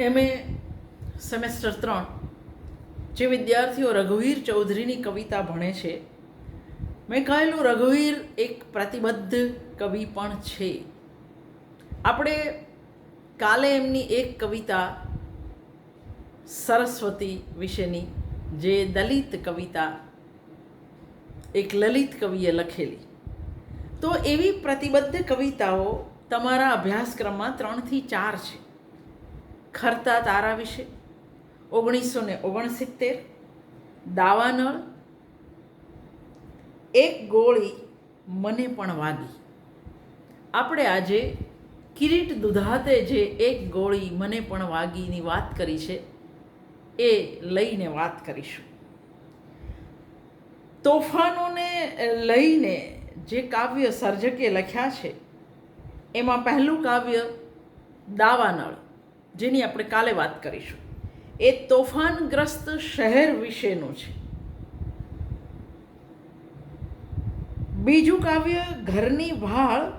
MA semester ત્રણ, જે વિદ્યાર્થીઓ રઘુવીર ચૌધરીની કવિતા ભણે છે. મેં કહેલું, રઘુવીર એક પ્રતિબદ્ધ કવિ પણ છે. આપણે કાલે એમની એક કવિતા સરસ્વતી વિશેની, જે દલિત કવિતા, એક લલિત કવિએ લખેલી. તો એવી પ્રતિબદ્ધ કવિતાઓ તમારા અભ્યાસક્રમમાં ત્રણથી ચાર છે. ખરતા તારા વિશે. ઓગણીસો ને ઓગણસિત્તેર, દાવાનળ. એક ગોળી મને પણ વાગી. આપણે આજે કિરીટ દુધાતે જે એક ગોળી મને પણ વાગીની વાત કરી છે, એ લઈને વાત કરીશું. તોફાનોને લઈને જે કાવ્ય સર્જકે લખ્યા છે, એમાં પહેલું કાવ્ય દાવાનળ. જેની આપણે કાલે વાત કરીશું. એ તોફાનગ્રસ્ત શહેર વિશેનું છે. બીજું કાવ્ય, ઘરની ભાળ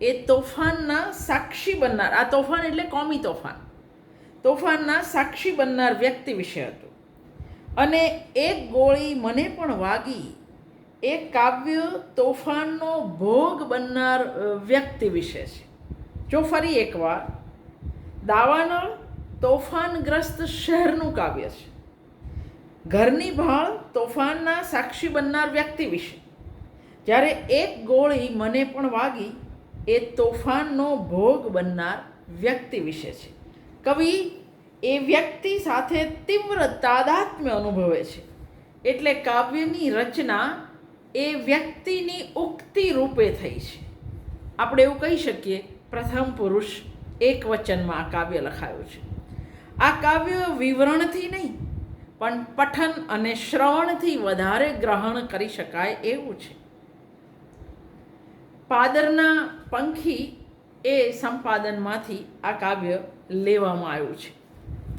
એ તોફાનના સાક્ષી બનનાર, આ તોફાન એટલે કોમી તોફાન. તોફાનના સાક્ષી બનનાર વ્યક્તિ વિશે હતું. અને એક ગોળી મને પણ વાગી. એ કાવ્ય તોફાનનો ભોગ બનનાર વ્યક્તિ વિશે છે. જો ફરી એકવાર દાવાનળ તોફાનગ્રસ્ત શહેરનું કાવ્ય છે. ઘરની ભાળ તોફાનના સાક્ષી બનનાર વ્યક્તિ વિશે. જ્યારે એક ગોળી મને પણ વાગી, એ તોફાનનો ભોગ બનનાર વ્યક્તિ વિશે છે. કવિ, એ વ્યક્તિ સાથે તીવ્ર તાદાત્મ્ય અનુભવે છે. એટલે કાવ્યની રચના એ વ્યક્તિની ઉક્તિ રૂપે થઈ છે. આપણે એવું કહી શકીએ, પ્રથમ પુરુષ એક વચનમાં આ કાવ્ય લખાયું છે. આ કાવ્ય વિવરણથી નહીં, પણ પઠન અને શ્રવણથી વધારે ગ્રહણ કરી શકાય એવું છે. પાદરના પંખી એ સંપાદનમાંથી આ કાવ્ય લેવામાં આવ્યું છે.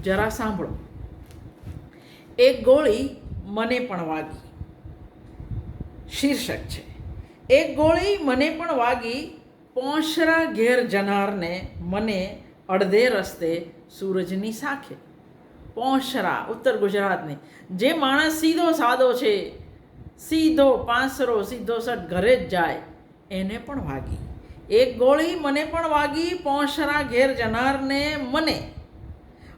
જરા સાંભળો. એક ગોળી મને પણ વાગી. શીર્ષક છે. એક ગોળી મને પણ વાગી પોંશરા ઘેર જનારને મને અડધે રસ્તે સૂરજની સાખે. પોંશરા ઉત્તર ગુજરાતની. જે માણસ સીધો સાદો છે, સીધો પાંસરો, સીધો સટ ઘરે જ જાય, એને પણ વાગી. એક ગોળી મને પણ વાગી પોંશરા ઘેર જનારને મને.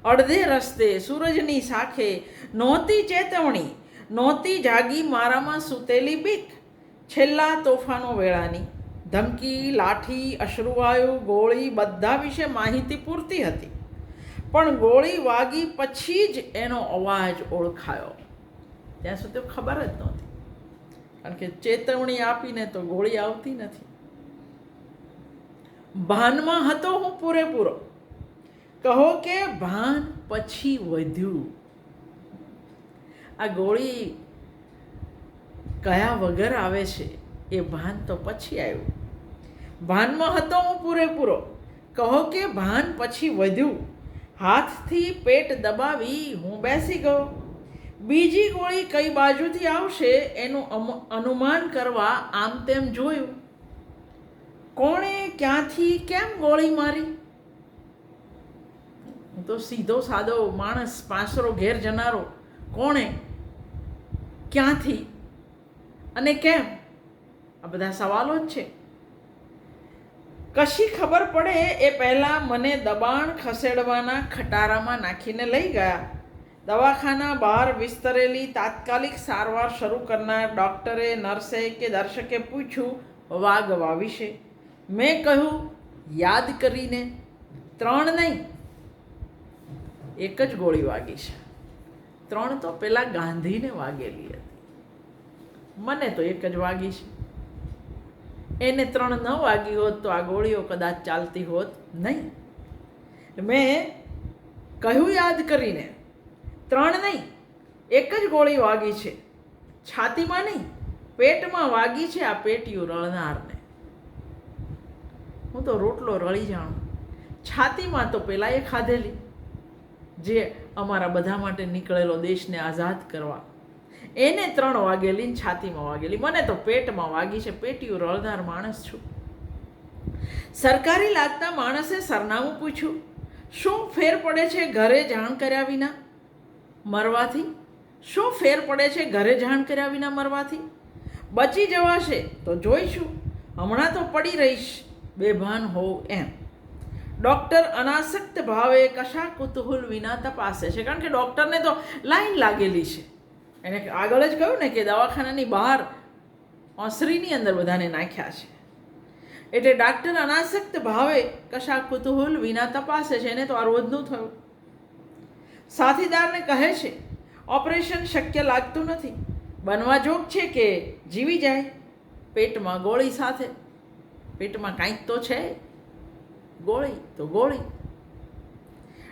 અડધે રસ્તે સૂરજની સાખે નહોતી ચેતવણી, નહોતી જાગી મારામાં સૂતેલી બીક. છેલ્લા તોફાનો વેળાની ધમકી, લાઠી, અશ્રુવાયુ, ગોળી બધા વિશે માહિતી પૂરતી હતી. પણ ગોળી વાગી પછી જ એનો અવાજ ઓળખાયો. ત્યાં સુધી ખબર જ નહોતી. કારણ કે ચેતવણી આપીને તો ગોળી આવતી નથી. ભાનમાં હતો હું પૂરેપૂરો. કહો કે ભાન પછી વધ્યું. આ ગોળી કયા વગર આવે છે એ ભાન તો પછી આવ્યું. ભાનમાં હતો હું પૂરેપૂરો. કહો કે ભાન પછી વધ્યું. હાથથી પેટ દબાવી હું બેસી ગયો. બીજી ગોળી કઈ બાજુથી આવશે એનું અનુમાન કરવા આમ તેમ જોયું. કોણે ક્યાંથી કેમ ગોળી મારી? તો સીધો સાદો માણસ, પાંસરો, ઘેર જનારો. કોણે? ક્યાંથી? અને કેમ? આ બધા સવાલો જ છે. કશી ખબર પડે? એ પહેલાં મને દબાણ ખસેડવાના ખટારામાં નાખીને લઈ ગયા. દવાખાના બહાર વિસ્તરેલી તાત્કાલિક સારવાર શરૂ કરનાર ડૉક્ટરે નર્સે કે દર્શકે પૂછ્યું, વાઘ વિશે મેં કહ્યું, યાદ કરીને ત્રણ નહીં, એક જ ગોળી વાગી છે. ત્રણ તો પેલા ગાંધીને વાગેલી હતી. મને તો એક જ વાગી છે. એને ત્રણ ન વાગી હોત તો આ ગોળીઓ કદાચ ચાલતી હોત નહીં. મેં કહ્યું યાદ કરીને, ત્રણ નહીં, એક જ ગોળી વાગી છે. છાતીમાં નહીં, પેટમાં વાગી છે આ પેટીયું રળનારને. હું તો રોટલો રળી જાણું. છાતીમાં તો પહેલાં એ ખાધેલી, જે અમારા બધા માટે નીકળેલો દેશને આઝાદ કરવા. એને ત્રણ વાગેલી છાતીમાં વાગેલી. મને તો પેટમાં વાગી છે. પેટીયું રળનાર માણસ છું. સરકારી લાગતા માણસે સરનામું પૂછ્યું. શું ફેર પડે છે ઘરે જાણ કર્યા વિના? મરવાથી? શું ફેર પડે છે ઘરે જાણ કર્યા વિના મરવાથી? બચી જવાશે તો જોઈશું. હમણાં તો પડી રહીશ. બેભાન હોઉં એમ. ડૉક્ટર અનાસક્ત ભાવે કશા કુતૂહલ વિના તપાસે છે. કારણ કે ડૉક્ટરને તો લાઈન લાગેલી છે. એને આગળ જ કહ્યું ને કે દવાખાનાની બહાર ઓસરીની અંદર બધાને નાખ્યા છે. એટલે ડાક્ટર અનાસક્ત ભાવે કશા કુતૂહલ વિના તપાસે છે, એને તો આ રોજનું થયું. સાથીદારને કહે છે, ઓપરેશન શક્ય લાગતું નથી. બનવા જોગ છે કે જીવી જાય? પેટમાં ગોળી સાથે? પેટમાં કાંઈક તો છે? ગોળી તો ગોળી.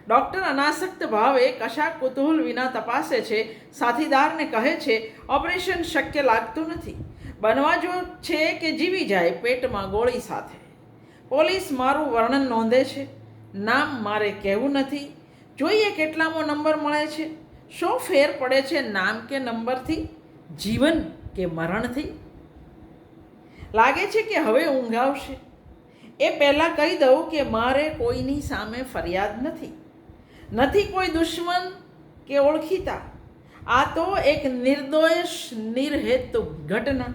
ડૉક્ટર અનાસક્ત ભાવે કશા કુતૂહલ વિના તપાસે છે. સાથીદારને કહે છે, ઓપરેશન શક્ય લાગતું નથી. બનવા જો છે કે જીવી જાય પેટમાં ગોળી સાથે. પોલીસ મારું વર્ણન નોંધે છે. નામ મારે કહેવું નથી. જોઈએ કેટલામો નંબર મળે છે. શું ફેર પડે છે નામ કે નંબરથી? જીવન કે મરણથી? લાગે છે કે હવે ઊંઘ આવશે. એ પહેલાં કહી દઉં કે મારે કોઈની સામે ફરિયાદ નથી. નથી કોઈ દુશ્મન કે ઓળખીતા. આ તો એક નિર્દોષ, નિર્હેતુ ઘટના.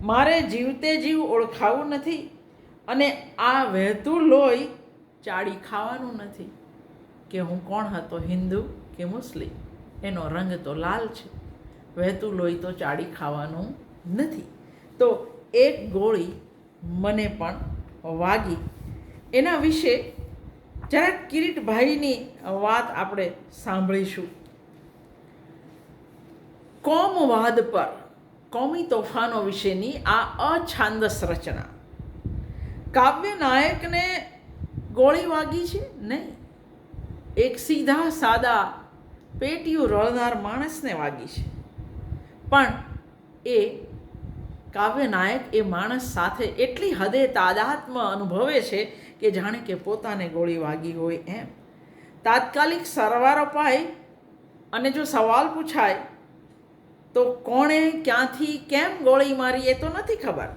મારે જીવતે જીવ ઓળખાવું નથી અને આ વહેતું લોહી ચાડી ખાવાનું નથી કે હું કોણ હતો, હિન્દુ કે મુસ્લિમ. એનો રંગ તો લાલ છે. વહેતું લોહી તો ચાડી ખાવાનું નથી. તો એક ગોળી મને પણ વાગી. એના વિશે જરાક કિરીટભાઈની વાત આપણે સાંભળીશું, કોમવાદ પર, કોમી તોફાનો વિશેની આ અછાંદસ રચના. કાવ્ય નાયકને ગોળી વાગી છે? નહીં. એક સીધા સાદા પેટીયું રળનાર માણસને વાગી છે. પણ એ કાવ્ય નાયક એ માણસ સાથે એટલી હદે તાદાત્મ અનુભવે છે કે જાણે કે પોતાને ગોળી વાગી હોય એમ. તાત્કાલિક સારવાર અપાય અને જો સવાલ પૂછાય, તો કોણે ક્યાંથી કેમ ગોળી મારી એ તો નથી ખબર.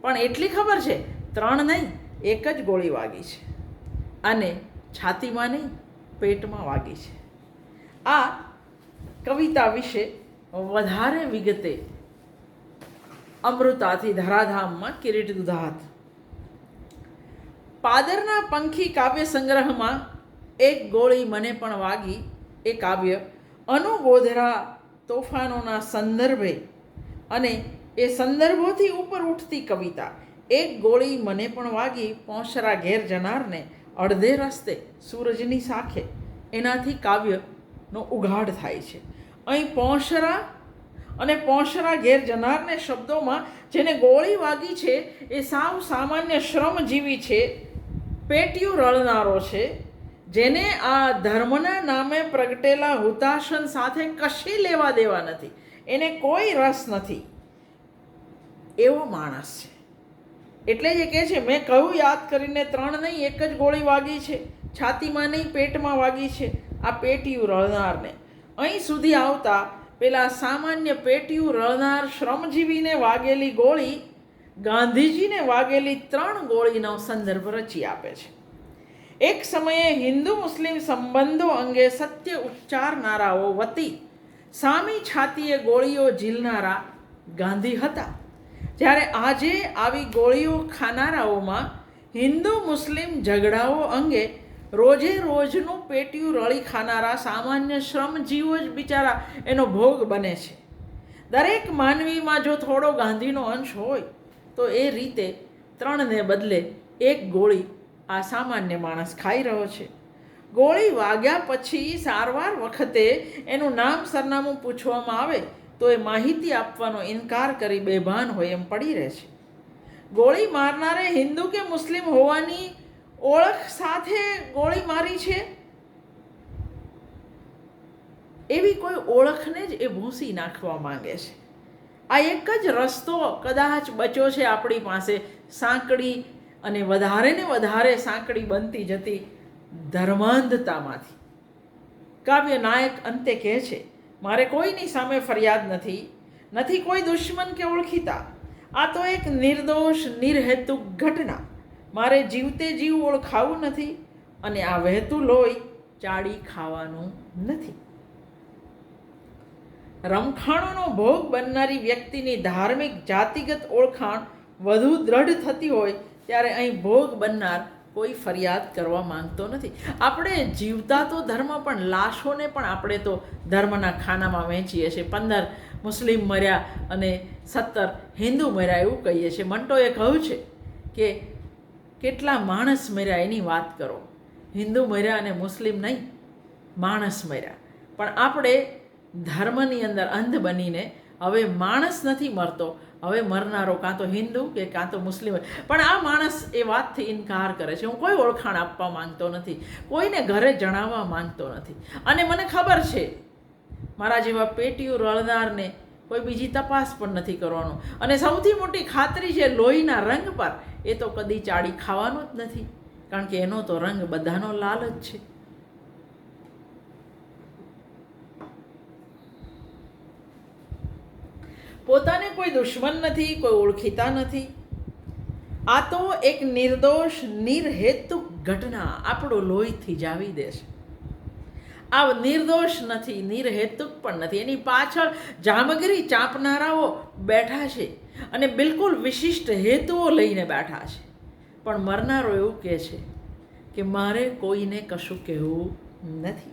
પણ એટલી ખબર છે, ત્રણ નહીં, એક જ ગોળી વાગી છે. અને છાતીમાં નહીં, પેટમાં વાગી છે. આ કવિતા વિશે વધારે વિગતે અમૃતાથી ધરાધામમાં કિરીટ દુધાત પાદરના પંખી કાવ્ય સંગ્રહમાં એક ગોળી મને પણ વાગી. એ કાવ્ય અનુબોધરા તોફાનોના સંદર્ભે અને એ સંદર્ભોથી ઉપર ઉઠતી કવિતા. એક ગોળી મને પણ વાગી પોંશરા ઘેર જનારને અડધે રસ્તે સૂરજની સાખે. એનાથી કાવ્યનો ઉઘાડ થાય છે. અહીં પોંશરા અને પોંશરા ઘેર જનારને શબ્દોમાં જેને ગોળી વાગી છે એ સાવ સામાન્ય શ્રમજીવી છે પેટીયું રળનારો છે, જેને આ ધર્મના નામે પ્રગટેલા હુતાશન સાથે કશી લેવા દેવા નથી. એને કોઈ રસ નથી. એવો માણસ છે. એટલે જ એ કહે છે, મેં કહ્યું યાદ કરીને ત્રણ નહીં, એક જ ગોળી વાગી છે. છાતીમાં નહીં, પેટમાં વાગી છે. આ પેટીયું રળનારને. અહીં સુધી આવતા પેલા સામાન્ય પેટીયું રળનાર શ્રમજીવીને વાગેલી ગોળી ગાંધીજીને વાગેલી ત્રણ ગોળીનો સંદર્ભ રચી આપે છે. એક સમયે હિન્દુ મુસ્લિમ સંબંધો અંગે સત્ય ઉચ્ચારનારાઓ વતી સામી છાતીએ ગોળીઓ ઝીલનારા ગાંધી હતા. જ્યારે આજે આવી ગોળીઓ ખાનારાઓમાં હિન્દુ મુસ્લિમ ઝઘડાઓ અંગે રોજે રોજનું પેટીયું રળી ખાનારા સામાન્ય શ્રમજીવો જ બિચારા એનો ભોગ બને છે. દરેક માનવીમાં જો થોડો ગાંધીનો અંશ હોય તો એ રીતે ત્રણને બદલે એક ગોળી આ સામાન્ય માણસ ખાઈ રહ્યો છે. ગોળી વાગ્યા પછી સારવાર વખતે એનું નામ સરનામું પૂછવામાં આવે તો એ માહિતી આપવાનો ઇનકાર કરી બેભાન હોય એમ પડી રહે છે. ગોળી મારનારે હિન્દુ કે મુસ્લિમ હોવાની ઓળખ સાથે ગોળી મારી છે? એવી કોઈ ઓળખને જ એ ભૂંસી નાખવા માંગે છે. આ એક જ રસ્તો કદાચ બચ્યો છે આપણી પાસે. સાંકડી અને વધારે ને વધારે સાંકડી બનતી જતી ધર્માંધતામાંથી. કાવ્ય નાયક અંતે કહે છે, મારે કોઈની સામે ફરિયાદ નથી. નથી કોઈ દુશ્મન કે ઓળખીતા. આ તો એક નિર્દોષ, નિર્હેતુક ઘટના. મારે જીવતે જીવ ઓળખાવું નથી અને આ વહેતું લોહી ચાડી ખાવાનું નથી. રમખાણોનો ભોગ બનનારી વ્યક્તિની ધાર્મિક, જાતિગત ઓળખાણ વધુ દ્રઢ થતી હોય ત્યારે અહીં ભોગ બનનાર કોઈ ફરિયાદ કરવા માંગતો નથી. આપણે જીવતા તો ધર્મ, પણ લાશોને પણ આપણે તો ધર્મના ખાનામાં વહેંચીએ છીએ. પંદર મુસ્લિમ મર્યા અને સત્તર હિન્દુ મર્યા એવું કહીએ છીએ. મંટોએ કહ્યું છે કે કેટલા માણસ મર્યા એની વાત કરો. હિન્દુ મર્યા અને મુસ્લિમ નહીં, માણસ મર્યા. પણ આપણે ધર્મની અંદર અંધ બનીને હવે માણસ નથી મરતો. હવે મરનારો કાં તો હિન્દુ કે કાં તો મુસ્લિમ પણ આ માણસ એ વાતથી ઇનકાર કરે છે. હું કોઈ ઓળખાણ આપવા માંગતો નથી. કોઈને ઘરે જણાવવા માંગતો નથી. અને મને ખબર છે, મારા જેવા પેટીયું રળનારને કોઈ બીજી તપાસ પણ નથી કરવાનો. અને સૌથી મોટી ખાતરી છે લોહીના રંગ પર, એ તો કદી ચાડી ખાવાનો જ નથી. કારણ કે એનો તો રંગ બધાનો લાલ જ છે. પોતાને કોઈ દુશ્મન નથી, કોઈ ઓળખીતા નથી. આ તો એક નિર્દોષ, નિર્હેતુક ઘટના આપણો લોહીથી જાવી દે દેશે આ નિર્દોષ નથી, નિર્હેતુક પણ નથી. એની પાછળ જામગીરી ચાંપનારાઓ બેઠા છે અને બિલકુલ વિશિષ્ટ હેતુઓ લઈને બેઠા છે. પણ મરનારો એવું કહે છે કે મારે કોઈને કશું કહેવું નથી.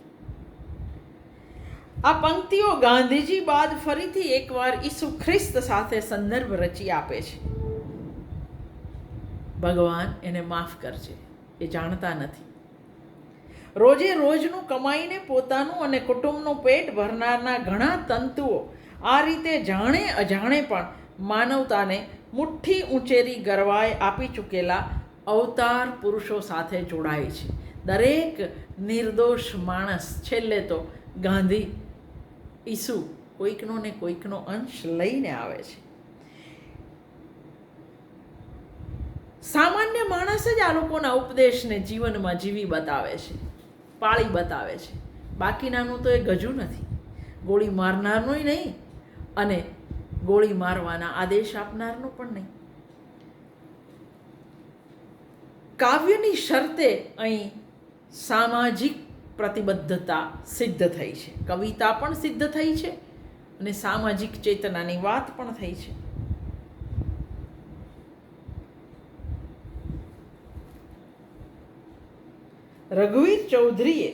આ પંક્તિઓ ગાંધીજી બાદ ફરીથી એકવાર ઈસુ ખ્રિસ્ત સાથે સંદર્ભ રચી આપે છે. ભગવાન એને માફ કરજે, એ જાણતા નથી. રોજે રોજનું કમાઈને પોતાનું અને કુટુંબનું પેટ ભરનારના ઘણા તંતુઓ આ રીતે જાણે અજાણે પણ માનવતાને મુઠ્ઠી ઊંચેરી ગરવાએ આપી ચૂકેલા અવતાર પુરુષો સાથે જોડાય છે. દરેક નિર્દોષ માણસ છેલ્લે તો ગાંધી ઈસુ કોઈકનો ને કોઈકનો અંશ લઈને આવે છે. સામાન્ય માણસ જ આ લોકોના ઉપદેશને જીવનમાં જીવી બતાવે છે, પાળી બતાવે છે. બાકીનાનું તો એ ગજુ નથી. ગોળી મારનારનુંય નહીં અને ગોળી મારવાના આદેશ આપનારનું પણ નહીં. કાવ્યની શરતે અહીં સામાજિક પ્રતિબદ્ધતા સિદ્ધ થઈ છે. કવિતા પણ સિદ્ધ થઈ છે અને સામાજિક ચેતનાની વાત પણ થઈ છે. રઘુવીર ચૌધરીએ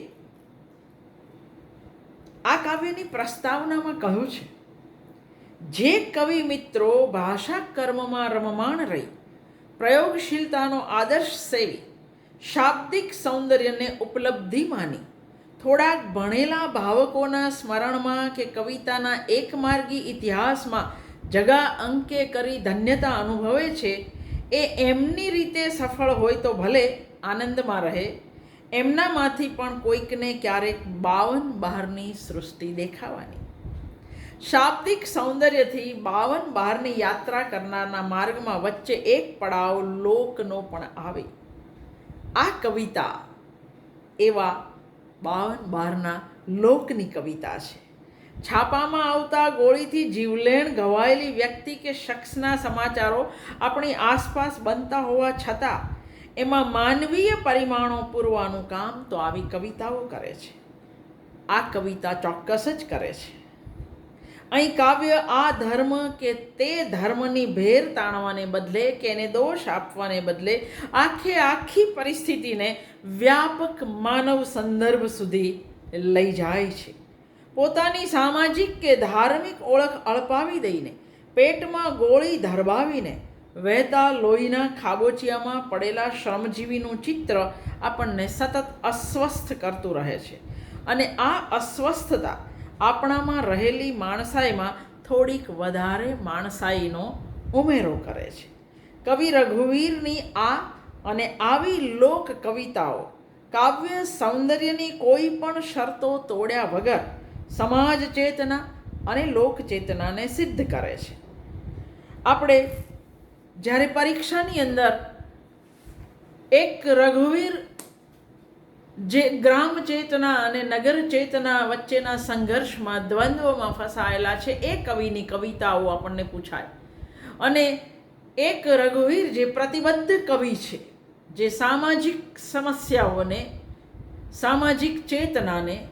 આ કાવ્યની પ્રસ્તાવનામાં કહ્યું છે, જે કવિ મિત્રો ભાષા કર્મમાં રમમાણ રહી, પ્રયોગશીલતાનો આદર્શ સેવી, શાબ્દિક સૌંદર્યને ઉપલબ્ધિ માની થોડાક ભણેલા ભાવકોના સ્મરણમાં કે કવિતાના એકમાર્ગી ઇતિહાસમાં જગા અંકે કરી ધન્યતા અનુભવે છે, એ એમની રીતે સફળ હોય તો ભલે આનંદમાં રહે. એમનામાંથી પણ કોઈકને ક્યારેક બાવન બહારની સૃષ્ટિ દેખાવાની. શાબ્દિક સૌંદર્યથી બાવન બહારની યાત્રા કરનારના માર્ગમાં વચ્ચે એક પડાવ લોકનો પણ આવે. આ કવિતા એવા બાવન બારના લોકની કવિતા છે. છાપામાં આવતા ગોળીથી જીવલેણ ઘવાયેલી વ્યક્તિ કે શખ્સના સમાચારો આપણી આસપાસ બનતા હોવા છતાં એમાં માનવીય પરિમાણો પૂરવાનું કામ તો આવી કવિતાઓ કરે છે. આ કવિતા ચોક્કસ જ કરે છે. અહીં કાવ્ય આ ધર્મ કે તે ધર્મની ભેર તાણવાને બદલે કે એને દોષ આપવાને બદલે આખે આખી પરિસ્થિતિને વ્યાપક માનવ સંદર્ભ સુધી લઈ જાય છે. પોતાની સામાજિક કે ધાર્મિક ઓળખ અળપાવી દઈને, પેટમાં ગોળી ધરબાવીને, વહેતા લોહીના ખાબોચિયામાં પડેલા શ્રમજીવીનું ચિત્ર આપણને સતત અસ્વસ્થ કરતું રહે છે. અને આ અસ્વસ્થતા આપણામાં રહેલી માણસાઈમાં થોડીક વધારે માણસાઈનો ઉમેરો કરે છે. કવિ રઘુવીરની આ અને આવી લોક કવિતાઓ કાવ્ય સૌંદર્યની કોઈ પણ શરતો તોડ્યા વગર સમાજ ચેતના અને લોક ચેતનાને સિદ્ધ કરે છે. આપણે જ્યારે પરીક્ષાની અંદર એક રઘુવીર જે ગ્રામ ચેતના અને નગર ચેતના વચ્ચેના સંઘર્ષમાં, દ્વંદ્વમાં ફસાયેલા છે એ કવિની કવિતાઓ આપણને પૂછાય. અને એક રઘુવીર જે પ્રતિબદ્ધ કવિ છે, જે સામાજિક સમસ્યાઓને, સામાજિક ચેતનાને,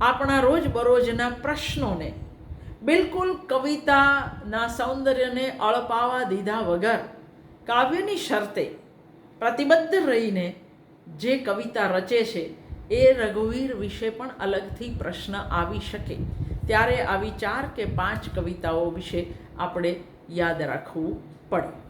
આપણા રોજબરોજના પ્રશ્નોને, બિલકુલ કવિતાના સૌંદર્યને અળપાવા દીધા વગર, કાવ્યની શરતે પ્રતિબદ્ધ રહીને જે કવિતા રચે છે, એ રઘુવીર વિશે પણ અલગથી પ્રશ્ન આવી શકે. ત્યારે આવી ચાર કે પાંચ કવિતાઓ વિશે આપણે યાદ રાખવું પડે.